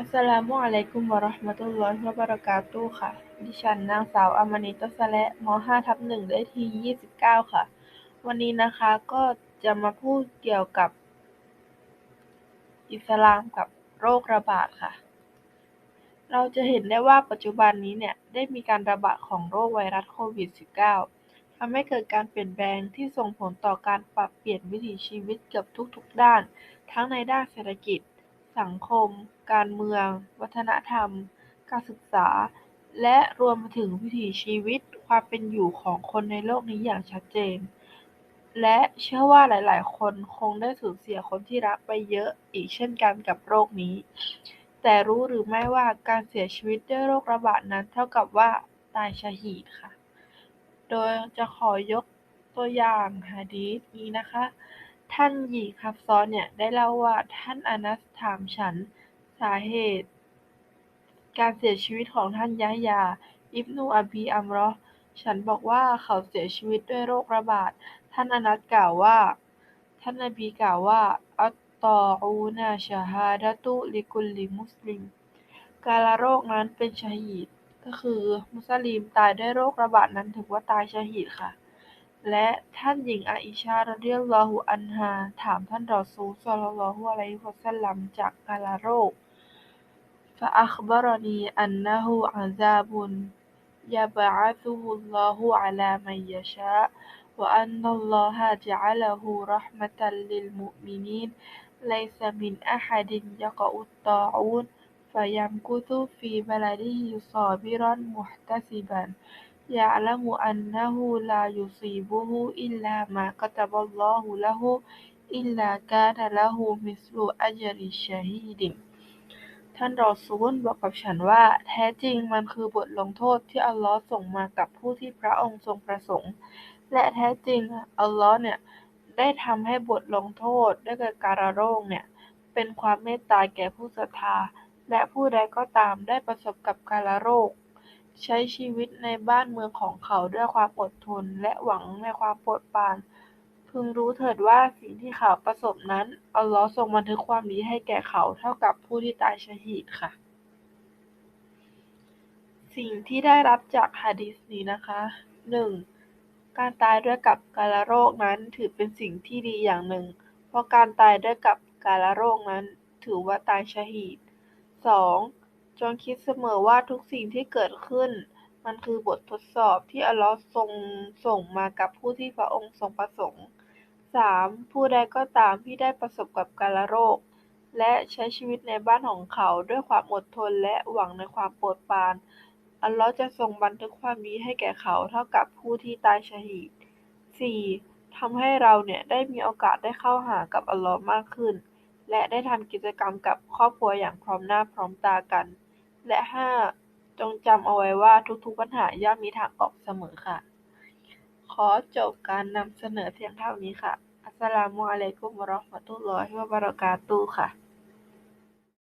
อัสสลามุอะลัยกุม วะเราะห์มะตุลลอฮิ วะบะเราะกาตุฮ์ ค่ะ ดิฉันนางสาวอามณิต สะและ ม .5/1 เลขที่ 29 ค่ะ วันนี้นะคะก็จะมาพูดเกี่ยวกับ อิสลามกับโรคระบาดค่ะ เราจะเห็นได้ว่าปัจจุบันนี้เนี่ย ได้มีการระบาดของโรคไวรัสโควิด -19 ทำให้เกิดการเปลี่ยนแปลงที่ส่งผลต่อการปรับเปลี่ยนวิถีชีวิตเกือบทุกๆด้าน ทั้งในด้านเศรษฐกิจ สังคม การเมือง วัฒนธรรม การศึกษา และรวมไปถึงวิถีชีวิตความเป็นอยู่ของคนในโลกนี้อย่างชัดเจน และเชื่อว่าหลาย ๆ คนคงได้สูญเสียคนที่รักไปเยอะอีกเช่นกันกับโรคนี้ แต่รู้หรือไม่ว่าการเสียชีวิตด้วยโรคระบาดนั้นเท่ากับว่าตายชะฮีดค่ะ โดยจะขอยกตัวอย่างหะดีษนี้นะคะ ท่านหญิงฮัฟซอเนี่ย ได้เล่าว่าท่านอานัสถามฉันสาเหตุ การเสียชีวิตของท่านยะยา อิบนุอบีอัมรอฉันบอกว่าเขาเสียชีวิตด้วยโรคระบาด ท่านอานัสกล่าวว่า ท่านนบีกล่าวว่าอัตฏออูนชะฮาดะตุลิกุลลิมุสลิม กาฬโรคนั้นเป็นชะฮีดก็คือมุสลิมตายด้วยโรคระบาดนั้นถือว่าตายชะฮีดค่ะ และท่านหญิงอาอิชารอฎิยัลลอฮุ อันฮา ถามท่านรอซูล ศ็อลลัลลอฮุอะลัยฮิวะซัลลัม จากกาฬโรคฟะอัคบะรอนีอันนะฮูอะซาบุนยะบ يعلم أنه لا يصيبه إلا ما كتب الله له إلا كان له مثل أجر الشهيد ท่านรอซูลบอกกับฉันว่า แท้จริงมันคือบทลงโทษที่อัลลอฮ์ส่งมากับผู้ที่พระองค์ทรงประสงค์ และแท้จริงอัลลอฮ์เนี่ยได้ทำให้บทลงโทษด้วยการะโรคเนี่ย เป็นความเมตตาแก่ผู้ศรัทธา และผู้ใดก็ตามได้ประสบกับการะโรค ใช้ชีวิตในบ้านเมืองของเขาด้วยความอดทนและหวังในความโปรดปราน พึงรู้เถิดว่าสิ่งที่เขาประสบนั้น อัลเลาะห์ทรงบันทึกความดีให้แก่เขาเท่ากับผู้ที่ตายชะฮีดค่ะ สิ่งที่ได้รับจากหะดีษนี้นะคะหนึ่งการตายด้วยกับกาฬโรคนั้นถือเป็นสิ่งที่ดีอย่างหนึ่ง เพราะการตายด้วยกับกาฬโรคนั้น ถือว่าตายชะฮีดสอง จงคิดเสมอว่าทุกสิ่งที่เกิดขึ้น มันคือบททดสอบที่อัลเลาะห์ทรงส่งมากับผู้ที่พระองค์ทรงประสงค์สามผู้ใดก็ตามที่ได้ประสบกับกาฬโรค และใช้ชีวิตในบ้านของเขาด้วยความอดทนและหวังในความโปรดปราน อัลเลาะห์จะทรงบันทึกความดีให้แก่เขาเท่ากับผู้ที่ตายชะฮีดสี่ทำให้เราเนี่ยได้มีโอกาสได้เข้าหากับอัลเลาะห์มากขึ้น และได้ทำกิจกรรมกับครอบครัวอย่างพร้อมหน้าพร้อมตากัน และห้าจงจำเอาไว้ว่าทุกๆปัญหาย่อมมีทางออกเสมอค่ะ ขอจบการนำเสนอเพียงเท่านี้ค่ะ อัสสลามุอะลัยกุมวะเราะห์มะตุลลอฮิวะบะเราะกาตุฮ์ค่ะ